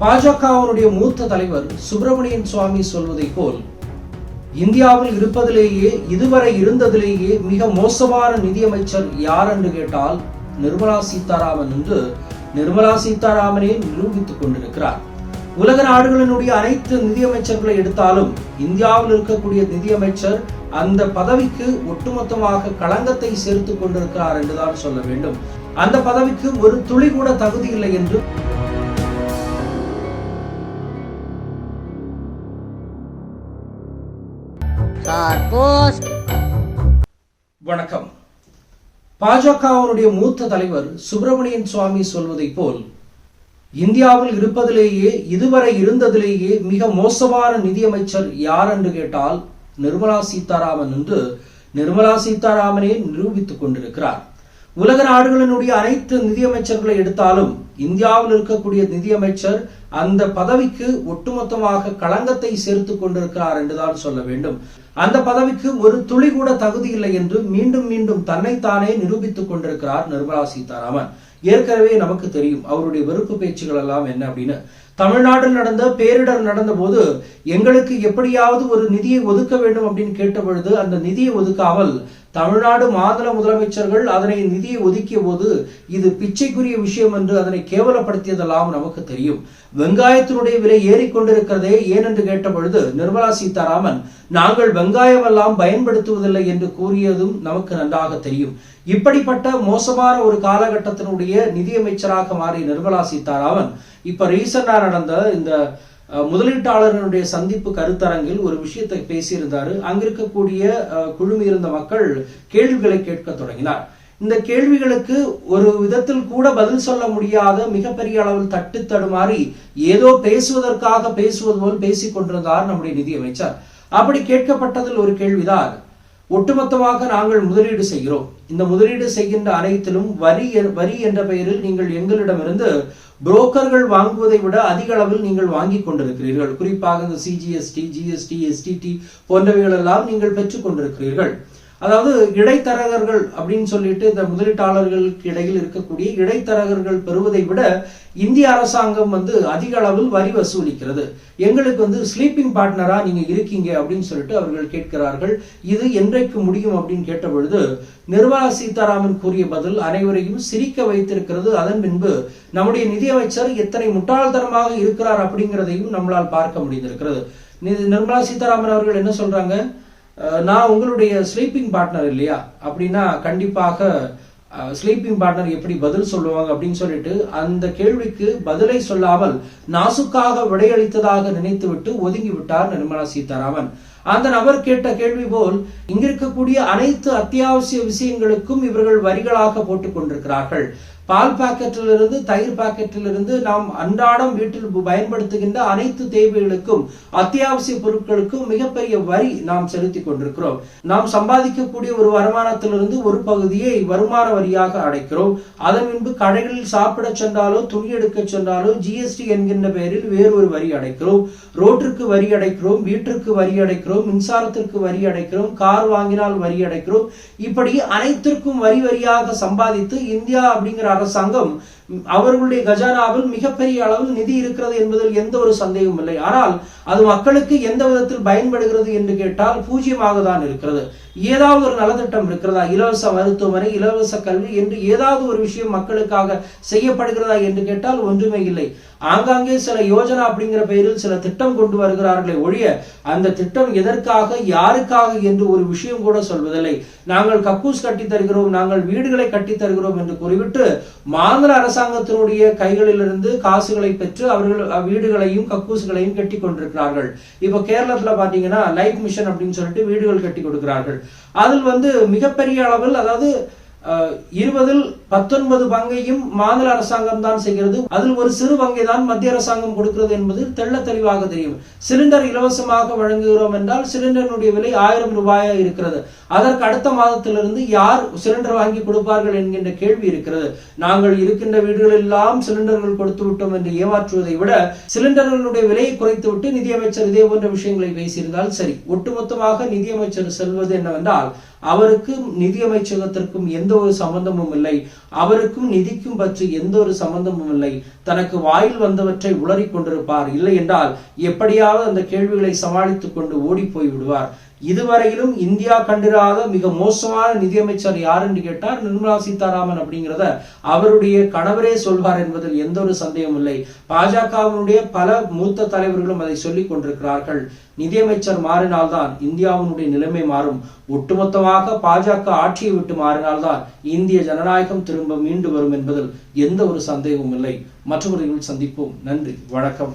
பாஜகவினுடைய மூத்த தலைவர் சுப்பிரமணியன் சுவாமி சொல்வதை போல் இந்தியாவில் இருப்பதிலேயே இதுவரை இருந்ததிலேயே மிக மோசமான நிதியமைச்சர் யார் என்று கேட்டால் நிர்மலா சீதாராமன் என்று நிர்மலா சீதாராமனே நிரூபித்துக் கொண்டிருக்கிறார். உலக நாடுகளினுடைய அனைத்து நிதியமைச்சர்களை எடுத்தாலும் இந்தியாவில் இருக்கக்கூடிய நிதியமைச்சர் அந்த பதவிக்கு ஒட்டுமொத்தமாக களங்கத்தை சேர்த்துக் கொண்டிருக்கிறார் என்றுதான் சொல்ல வேண்டும். அந்த பதவிக்கு ஒரு துளி கூட தகுதி இல்லை என்று போஸ். வணக்கம். பாஜகவினுடைய மூத்த தலைவர் சுப்பிரமணியன் சுவாமி சொல்வதைப் போல் இந்தியாவில் இருப்பதிலேயே இதுவரை இருந்ததிலேயே மிக மோசமான நிதியமைச்சர் யார் என்று கேட்டால் நிர்மலா சீதாராமன் என்று நிர்மலா சீதாராமனே நிரூபித்துக் கொண்டிருக்கிறார். உலக நாடுகளினுடைய அனைத்து நிதியமைச்சர்களை எடுத்தாலும் இந்தியாவில் இருக்கக்கூடிய நிதியமைச்சர் அந்த பதவிக்கு ஒட்டுமொத்தமாக களங்கத்தை சேர்த்துக் கொண்டிருக்கிறார் என்றுதான் சொல்ல வேண்டும். அந்த பதவிக்கு ஒரு துளி கூட தகுதி இல்லை என்று மீண்டும் மீண்டும் தன்னைத்தானே நிரூபித்துக் கொண்டிருக்கிறார் நிர்மலா சீதாராமன். ஏற்கனவே நமக்கு தெரியும் அவருடைய வெறுப்பு பேச்சுகள் எல்லாம் என்ன அப்படின்னு. தமிழ்நாட்டில் நடந்த பேரிடர் நடந்த போது எங்களுக்கு எப்படியாவது ஒரு நிதியை ஒதுக்க வேண்டும் அப்படின்னு கேட்ட பொழுது அந்த நிதியை ஒதுக்காமல் தமிழ்நாடு மாநில முதலமைச்சர்கள் அதனை நிதியை ஒதுக்கிய போது இது பிச்சைக்குரிய விஷயம் என்று அதனை கேவலப்படுத்தியதெல்லாம் நமக்கு தெரியும். வெங்காயத்தினுடைய விலை ஏறிக்கொண்டிருக்கிறதே ஏன் என்று கேட்ட பொழுது நிர்மலா சீதாராமன் நாங்கள் வெங்காயம் எல்லாம் பயன்படுத்துவதில்லை என்று கூறியதும் நமக்கு நன்றாக தெரியும். இப்படிப்பட்ட மோசமான ஒரு காலகட்டத்தினுடைய நிதியமைச்சராக மாறிய நிர்மலா சீதாராமன் இப்ப ரீசெண்டா நடந்த இந்த முதலீட்டாளர்களுடைய சந்திப்பு கருத்தரங்கில் ஒரு விஷயத்தை பேசியிருந்தாரு. அங்கிருக்கக்கூடிய குழுமி இருந்த மக்கள் கேள்விகளை கேட்க தொடங்கினார். இந்த கேள்விகளுக்கு ஒரு விதத்தில் கூட பதில் சொல்ல முடியாத மிகப்பெரிய அளவில் தட்டு தடுமாறி ஏதோ பேசுவதற்காக பேசுவது போல் பேசிக் கொண்டிருந்தார் நம்முடைய நிதியமைச்சர். அப்படி கேட்கப்பட்டதில் ஒரு கேள்விதான். ஒட்டுமொத்தமாக நாங்கள் முதலீடு செய்கிறோம். இந்த முதலீடு செய்கின்ற அனைத்திலும் வரி எ- வரி என்ற பெயரில் நீங்கள் எங்களிடமிருந்து புரோக்கர்கள் வாங்குவதை விட அதிக அளவில் நீங்கள் வாங்கி கொண்டிருக்கிறீர்கள். குறிப்பாக இந்த சிஜிஎஸ்டி ஜிஎஸ்டி எஸ்டிடி போன்றவைகள் எல்லாம் நீங்கள் பெற்றுக் கொண்டிருக்கிறீர்கள். அதாவது இடைத்தரகர்கள் அப்படின்னு சொல்லிட்டு இந்த முதலீட்டாளர்களுக்கு இடையில் இருக்கக்கூடிய இடைத்தரகர்கள் பெறுவதை விட இந்திய அரசாங்கம் வந்து அதிக அளவில் வரி வசூலிக்கிறது. எங்களுக்கு வந்து ஸ்லீப்பிங் பார்ட்னரா நீங்க இருக்கீங்க அப்படின்னு சொல்லிட்டு அவர்கள் கேட்கிறார்கள். இது என்றைக்கு முடியும் அப்படின்னு கேட்ட பொழுது நிர்மலா சீதாராமன் கூறிய பதில் அனைவரையும் சிரிக்க வைத்திருக்கிறது. அதன் பின்பு நம்முடைய நிதியமைச்சர் எத்தனை முட்டாள்தனமாக இருக்கிறார் அப்படிங்கிறதையும் நம்மளால் பார்க்க முடிந்திருக்கிறது. நிர்மலா சீதாராமன் அவர்கள் என்ன சொல்றாங்க? நான் உங்களுடைய ஸ்லீப்பிங் பார்ட்னர் இல்லையா? அப்படின்னா கண்டிப்பாக ஸ்லீப்பிங் பார்ட்னர் எப்படி பதில் சொல்லுவாங்க அப்படின்னு சொல்லிட்டு அந்த கேள்விக்கு பதிலை சொல்லாமல் நாசுக்காக விடையளித்ததாக நினைத்துவிட்டு ஒதுங்கி விட்டார் நிர்மலா சீதாராமன். அந்த நபர் கேட்ட கேள்வி போல் இங்கிருக்கக்கூடிய அனைத்து அத்தியாவசிய விஷயங்களுக்கும் இவர்கள் வரிகளாக போட்டுக் கொண்டிருக்கிறார்கள் பால் பாக்கெட்டிலிருந்து தயிர் பாக்கெட்டிலிருந்து நாம் அன்றாடம் வீட்டில் பயன்படுத்துகின்ற அனைத்து தேவைகளுக்கும் அத்தியாவசிய பொருட்களுக்கும் மிகப்பெரிய வரி நாம் செலுத்தி கொண்டிருக்கிறோம். நாம் சம்பாதிக்கக்கூடிய ஒரு வருமானத்திலிருந்து ஒரு பகுதியை வருமான வரியாக அடைக்கிறோம். அதன் பின்பு கடைகளில் சாப்பிட சென்றாலோ துணி எடுக்க சென்றாலோ ஜிஎஸ்டி என்கின்ற பெயரில் வேறொரு வரி அடைக்கிறோம். ரோட்டிற்கு வரி அடைக்கிறோம் வீட்டிற்கு வரி அடைக்கிறோம் மின்சாரத்திற்கு வரி அடைக்கிறோம் கார் வாங்கினால் வரி அடைக்கிறோம். இப்படி அனைத்திற்கும் வரி வரியாக சம்பாதித்து இந்தியா அப்படிங்கிற அரசாங்கம் அவர்களுடைய கஜானாவில் மிகப்பெரிய அளவில் நிதி இருக்கிறது என்பதில் எந்த ஒரு சந்தேகமும் இல்லை. ஆனால் அது மக்களுக்கு எந்த விதத்தில் பயன்படுகிறது என்று கேட்டால் பூஜ்யமாக தான் இருக்கிறது. ஏதாவது ஒரு நலத்திட்டம் இருக்கிறதா? இலவச மருத்துவமனை இலவச கல்வி என்று ஏதாவது ஒரு விஷயம் மக்களுக்காக செய்யப்படுகிறதா என்று கேட்டால் ஒன்றுமே இல்லை. ஆங்காங்கே சில யோஜனா அப்படிங்கிற பெயரில் சில திட்டம் கொண்டு வருகிறார்களே ஒழிய அந்த திட்டம் எதற்காக யாருக்காக என்று ஒரு விஷயம் கூட சொல்வதில்லை. நாங்கள் கக்கூஸ் கட்டி தருகிறோம் நாங்கள் வீடுகளை கட்டி தருகிறோம் என்று கூறிவிட்டு மாநில அரசு அரசாங்கத்தினுடைய கைகளிலிருந்து காசுகளை பெற்று அவர்கள் வீடுகளையும் கக்கூசுகளையும் கட்டி கொண்டிருக்கிறார்கள். இப்போ கேரளத்துல பாத்தீங்கன்னா லைஃப் மிஷன் அப்படின்னு சொல்லிட்டு வீடுகள் கட்டி கொடுக்கிறார்கள். அதில் வந்து மிகப்பெரிய அளவில் அதாவது இருபதில் பத்தொன்பது பங்கையும் மாநில அரசாங்கம் தான் செய்கிறது. அதில் ஒரு சிறு பங்கை தான் மத்திய அரசாங்கம் கொடுக்கிறது என்பது தெள்ள தெளிவாக தெரியும். சிலிண்டர் இலவசமாக வழங்குகிறோம் என்றால் சிலிண்டரினுடைய விலை ஆயிரம் ரூபாயாக இருக்கிறது. அதற்கு அடுத்த மாதத்திலிருந்து யார் சிலிண்டர் வாங்கி கொடுப்பார்கள் என்கின்ற கேள்வி இருக்கிறது. நாங்கள் இருக்கின்ற வீடுகள் எல்லாம் சிலிண்டர்கள் கொடுத்து விட்டோம் என்று ஏமாற்றுவதை விட சிலிண்டர்களுடைய விலையை குறைத்து விட்டு நிதியமைச்சர் இதே போன்ற விஷயங்களை பேசியிருந்தால் சரி. ஒட்டுமொத்தமாக நிதியமைச்சர் செல்வது என்னவென்றால் அவருக்கும் நிதியமைச்சகத்திற்கும் எந்த ஒரு சம்பந்தமும் இல்லை. அவருக்கும் நிதிக்கும் பற்றி எந்த ஒரு சம்பந்தமும் இல்லை. தனக்கு வாயில் வந்தவற்றை உளறிக் கொண்டிருப்பார். இல்லை என்றால் எப்படியாவது அந்த கேள்விகளை சமாளித்துக் கொண்டு ஓடி போய் விடுவார். இதுவரையிலும் இந்தியா கண்டிராத மிக மோசமான நிதியமைச்சர் யாருன்னு கேட்டார் நிர்மலா சீதாராமன் அப்படிங்கிறத அவருடைய கணவரே சொல்வார் என்பதில் எந்த ஒரு சந்தேகமும் இல்லை. பாஜகவினுடைய பல மூத்த தலைவர்களும் அதை சொல்லிக் கொண்டிருக்கிறார்கள். நிதியமைச்சர் மாறினால்தான் இந்தியாவினுடைய நிலைமை மாறும். ஒட்டுமொத்தமாக பாஜக ஆட்சியை விட்டு மாறினால்தான் இந்திய ஜனநாயகம் திரும்ப மீண்டு வரும் என்பதில் எந்த ஒரு சந்தேகமும் இல்லை. மற்றொரு சந்திப்போம். நன்றி. வணக்கம்.